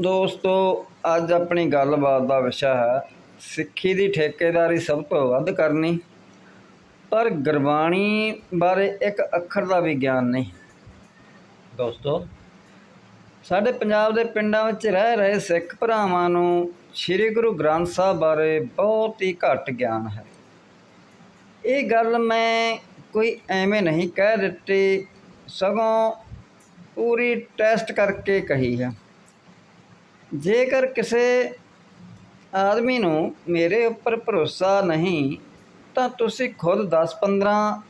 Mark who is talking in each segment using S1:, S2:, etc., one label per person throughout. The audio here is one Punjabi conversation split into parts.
S1: ਦੋਸਤੋ, ਅੱਜ ਆਪਣੀ ਗੱਲਬਾਤ ਦਾ ਵਿਸ਼ਾ ਹੈ, ਸਿੱਖੀ ਦੀ ਠੇਕੇਦਾਰੀ ਸਭ ਤੋਂ ਵੱਧ ਕਰਨੀ। ਪਰ ਗੁਰਬਾਣੀ ਬਾਰੇ ਇੱਕ ਅੱਖਰ ਦਾ ਵੀ ਗਿਆਨ ਨਹੀਂ। ਦੋਸਤੋ, ਸਾਡੇ ਪੰਜਾਬ ਦੇ ਪਿੰਡਾਂ ਵਿੱਚ ਰਹਿ ਰਹੇ ਸਿੱਖ ਭਰਾਵਾਂ ਨੂੰ ਸ੍ਰੀ ਗੁਰੂ ਗ੍ਰੰਥ ਸਾਹਿਬ ਬਾਰੇ ਬਹੁਤ ਹੀ ਘੱਟ ਗਿਆਨ ਹੈ। ਇਹ ਗੱਲ ਮੈਂ ਕੋਈ ਐਵੇਂ ਨਹੀਂ ਕਹਿ ਦਿੱਤੀ, ਸਗੋਂ ਪੂਰੀ ਟੈਸਟ ਕਰਕੇ ਕਹੀ ਹੈ। ਜੇਕਰ ਕਿਸੇ ਆਦਮੀ ਨੂੰ ਮੇਰੇ ਉੱਪਰ ਭਰੋਸਾ ਨਹੀਂ, ਤਾਂ ਤੁਸੀਂ ਖੁਦ 10-15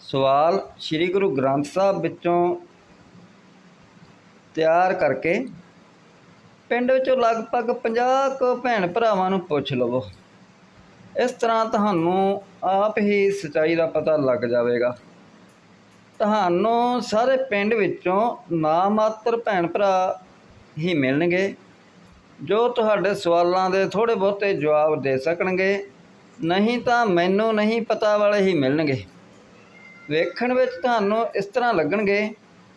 S1: ਸਵਾਲ ਸ੍ਰੀ ਗੁਰੂ ਗ੍ਰੰਥ ਸਾਹਿਬ ਵਿੱਚੋਂ ਤਿਆਰ ਕਰਕੇ ਪਿੰਡ ਵਿੱਚੋਂ ਲਗਭਗ 50 ਕੁ ਭੈਣ ਭਰਾਵਾਂ ਨੂੰ ਪੁੱਛ ਲਵੋ। ਇਸ ਤਰ੍ਹਾਂ ਤੁਹਾਨੂੰ ਆਪ ਹੀ ਸਚਾਈ ਦਾ ਪਤਾ ਲੱਗ ਜਾਵੇਗਾ। ਤੁਹਾਨੂੰ ਸਾਰੇ ਪਿੰਡ ਵਿੱਚੋਂ ਨਾਮਾਤਰ ਭੈਣ ਭਰਾ ਹੀ ਮਿਲਣਗੇ, ਜੋ ਤੁਹਾਡੇ ਸਵਾਲਾਂ ਦੇ ਥੋੜੇ ਬਹੁਤੇ ਜਵਾਬ ਦੇ ਸਕਣਗੇ, ਨਹੀਂ ਤਾਂ ਮੈਨੂੰ ਨਹੀਂ ਪਤਾ ਵਾਲੇ ਹੀ ਮਿਲਣਗੇ। ਵੇਖਣ ਵਿੱਚ ਤੁਹਾਨੂੰ ਇਸ ਤਰ੍ਹਾਂ ਲੱਗਣਗੇ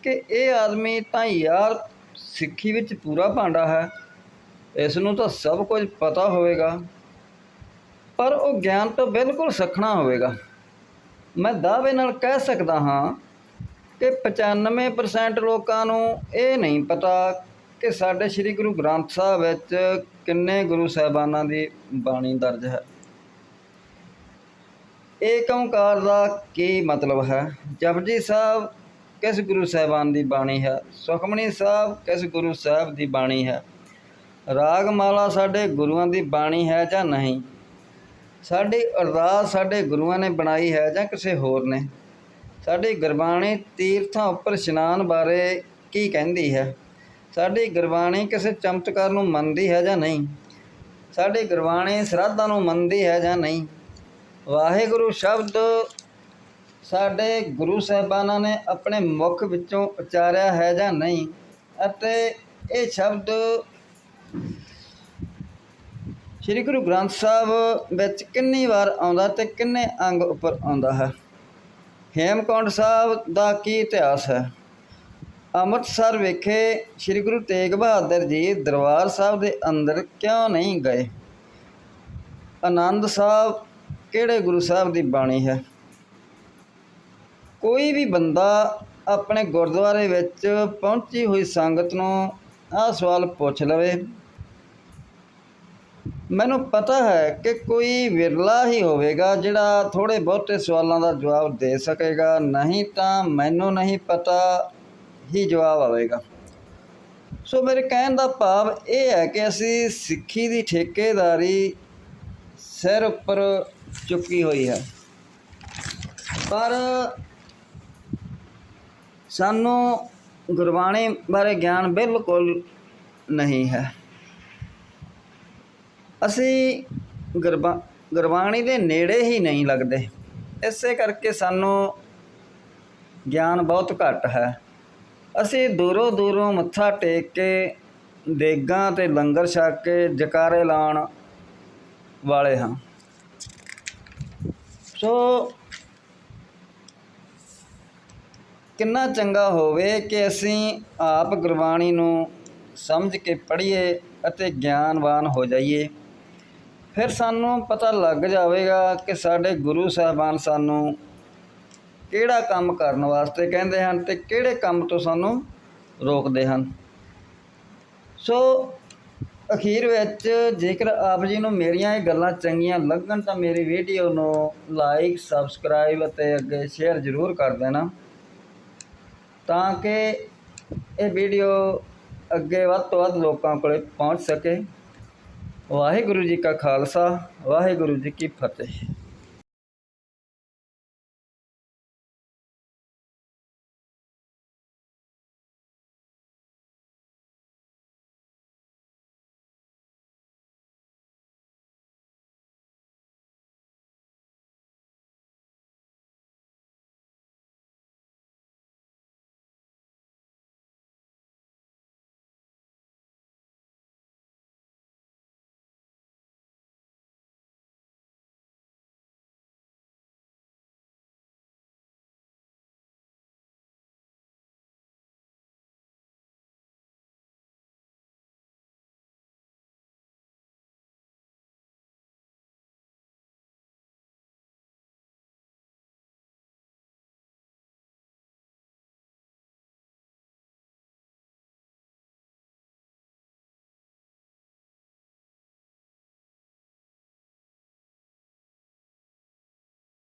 S1: ਕਿ ਇਹ ਆਦਮੀ ਤਾਂ ਯਾਰ ਸਿੱਖੀ ਵਿੱਚ ਪੂਰਾ ਭਾਂਡਾ ਹੈ। ਇਸ ਨੂੰ ਤਾਂ ਸਭ ਕੁਝ ਪਤਾ ਹੋਵੇਗਾ, ਪਰ ਉਹ ਗਿਆਨ ਤੋਂ ਬਿਲਕੁਲ ਸਖਣਾ ਹੋਵੇਗਾ। ਮੈਂ ਦਾਅਵੇ ਨਾਲ ਕਹਿ ਸਕਦਾ ਹਾਂ ਕਿ 95% ਲੋਕਾਂ ਨੂੰ ਇਹ ਨਹੀਂ ਪਤਾ ਕਿ ਸਾਡੇ ਸ੍ਰੀ ਗੁਰੂ ਗ੍ਰੰਥ ਸਾਹਿਬ ਵਿੱਚ ਕਿੰਨੇ ਗੁਰੂ ਸਾਹਿਬਾਨਾਂ ਦੀ ਬਾਣੀ ਦਰਜ ਹੈ? ਏਕ ਓੰਕਾਰ ਦਾ ਕੀ ਮਤਲਬ ਹੈ? ਜਪਜੀ ਸਾਹਿਬ ਕਿਸ ਗੁਰੂ ਸਾਹਿਬਾਨ ਦੀ ਬਾਣੀ ਹੈ? ਸੁਖਮਨੀ ਸਾਹਿਬ ਕਿਸ ਗੁਰੂ ਸਾਹਿਬ ਦੀ ਬਾਣੀ ਹੈ? ਰਾਗ ਮਾਲਾ ਸਾਡੇ ਗੁਰੂਆਂ ਦੀ ਬਾਣੀ ਹੈ ਜਾਂ ਨਹੀਂ? ਸਾਡੀ ਅਰਦਾਸ ਸਾਡੇ ਗੁਰੂਆਂ ਨੇ ਬਣਾਈ ਹੈ ਜਾਂ ਕਿਸੇ ਹੋਰ ਨੇ? ਸਾਡੀ ਗੁਰਬਾਣੀ ਤੀਰਥਾਂ ਉੱਪਰ ਇਸ਼ਨਾਨ ਬਾਰੇ ਕੀ ਕਹਿੰਦੀ ਹੈ? ਸਾਡੀ ਗੁਰਬਾਣੀ ਕਿਸੇ ਚਮਤਕਾਰ ਨੂੰ ਮੰਨਦੀ ਹੈ ਜਾਂ ਨਹੀਂ? ਸਾਡੀ ਗੁਰਬਾਣੀ ਸ਼ਰਧਾ ਨੂੰ ਮੰਨਦੀ ਹੈ ਜਾਂ ਨਹੀਂ? ਵਾਹਿਗੁਰੂ ਸ਼ਬਦ ਸਾਡੇ ਗੁਰੂ ਸਾਹਿਬਾਨਾਂ ਨੇ ਆਪਣੇ ਮੁਖ ਵਿੱਚੋਂ ਉਚਾਰਿਆ ਹੈ ਜਾਂ ਨਹੀਂ? ਅਤੇ ਇਹ ਸ਼ਬਦ ਸ੍ਰੀ ਗੁਰੂ ਗ੍ਰੰਥ ਸਾਹਿਬ ਵਿੱਚ ਕਿੰਨੀ ਵਾਰ ਆਉਂਦਾ ਤੇ ਕਿੰਨੇ ਅੰਗ ਉੱਪਰ ਆਉਂਦਾ ਹੈ? ਹੇਮਕੁੰਡ ਸਾਹਿਬ ਦਾ ਕੀ ਇਤਿਹਾਸ ਹੈ? ਅੰਮ੍ਰਿਤਸਰ ਵਿਖੇ ਸ੍ਰੀ ਗੁਰੂ ਤੇਗ ਬਹਾਦਰ ਜੀ ਦਰਬਾਰ ਸਾਹਿਬ ਦੇ ਅੰਦਰ ਕਿਉਂ ਨਹੀਂ ਗਏ? ਆਨੰਦ ਸਾਹਿਬ ਕਿਹੜੇ ਗੁਰੂ ਸਾਹਿਬ ਦੀ ਬਾਣੀ ਹੈ? ਕੋਈ ਵੀ ਬੰਦਾ ਆਪਣੇ ਗੁਰਦੁਆਰੇ ਵਿੱਚ ਪਹੁੰਚੀ ਹੋਈ ਸੰਗਤ ਨੂੰ ਆਹ ਸਵਾਲ ਪੁੱਛ ਲਵੇ। ਮੈਨੂੰ ਪਤਾ ਹੈ ਕਿ ਕੋਈ ਵਿਰਲਾ ਹੀ ਹੋਵੇਗਾ ਜਿਹੜਾ ਥੋੜੇ ਬਹੁਤੇ ਸਵਾਲਾਂ ਦਾ ਜਵਾਬ ਦੇ ਸਕੇਗਾ। ਨਹੀਂ ਤਾਂ ਮੈਨੂੰ ਨਹੀਂ ਪਤਾ ਹੀ ਜਵਾਬ ਆਵੇਗਾ। ਸੋ ਮੇਰੇ ਕਹਿਣ ਦਾ ਭਾਵ ਇਹ ਹੈ ਕਿ ਅਸੀਂ ਸਿੱਖੀ ਦੀ ਠੇਕੇਦਾਰੀ ਸਿਰ ਉੱਪਰ ਚੁੱਕੀ ਹੋਈ ਹੈ। ਪਰ ਸਾਨੂੰ ਗੁਰਬਾਣੀ ਬਾਰੇ ਗਿਆਨ ਬਿਲਕੁਲ ਨਹੀਂ ਹੈ। ਅਸੀਂ ਗੁਰਬਾ, ਗੁਰਬਾਣੀ ਦੇ ਨੇੜੇ ਹੀ ਨਹੀਂ ਲੱਗਦੇ। ਇਸੇ ਕਰਕੇ ਸਾਨੂੰ ਗਿਆਨ ਬਹੁਤ ਘੱਟ ਹੈ। ਅਸੀਂ ਦੂਰੋਂ ਦੂਰੋਂ ਮੱਥਾ ਟੇਕ ਕੇ ਦੇਗਾਂ ਤੇ ਲੰਗਰ ਛਕ ਕੇ ਜਕਾਰੇ ਲਾਉਣ ਵਾਲੇ ਹਾਂ। ਸੋ ਕਿੰਨਾ ਚੰਗਾ ਹੋਵੇ ਕਿ ਅਸੀਂ ਆਪ ਗੁਰਬਾਣੀ ਨੂੰ ਸਮਝ ਕੇ ਪੜ੍ਹੀਏ ਅਤੇ ਗਿਆਨਵਾਨ ਹੋ ਜਾਈਏ। ਫਿਰ ਸਾਨੂੰ ਪਤਾ ਲੱਗ ਜਾਵੇਗਾ ਕਿ ਸਾਡੇ ਗੁਰੂ ਸਾਹਿਬਾਨ ਸਾਨੂੰ ਕਿਹੜਾ ਕੰਮ ਕਰਨ ਵਾਸਤੇ ਕਹਿੰਦੇ ਹਨ ਤੇ ਕਿਹੜੇ ਕੰਮ ਤੋਂ ਸਾਨੂੰ ਰੋਕਦੇ ਹਨ। ਸੋ ਅਖੀਰ ਵਿੱਚ ਜੇਕਰ ਆਪ ਜੀ ਨੂੰ ਮੇਰੀਆਂ ਇਹ ਗੱਲਾਂ ਚੰਗੀਆਂ ਲੱਗਣ ਤਾਂ ਮੇਰੀ ਵੀਡੀਓ ਨੂੰ ਲਾਈਕ ਸਬਸਕ੍ਰਾਈਬ ਅਤੇ ਅੱਗੇ ਸ਼ੇਅਰ ਜ਼ਰੂਰ ਕਰ ਦੇਣਾ ਤਾਂ ਕਿ ਇਹ ਵੀਡੀਓ ਅੱਗੇ ਵੱਧ ਤੋਂ ਵੱਧ ਲੋਕਾਂ ਕੋਲ ਪਹੁੰਚ ਸਕੇ। ਵਾਹਿਗੁਰੂ ਜੀ ਕਾ ਖਾਲਸਾ, ਵਾਹਿਗੁਰੂ ਜੀ ਕੀ ਫਤਿਹ।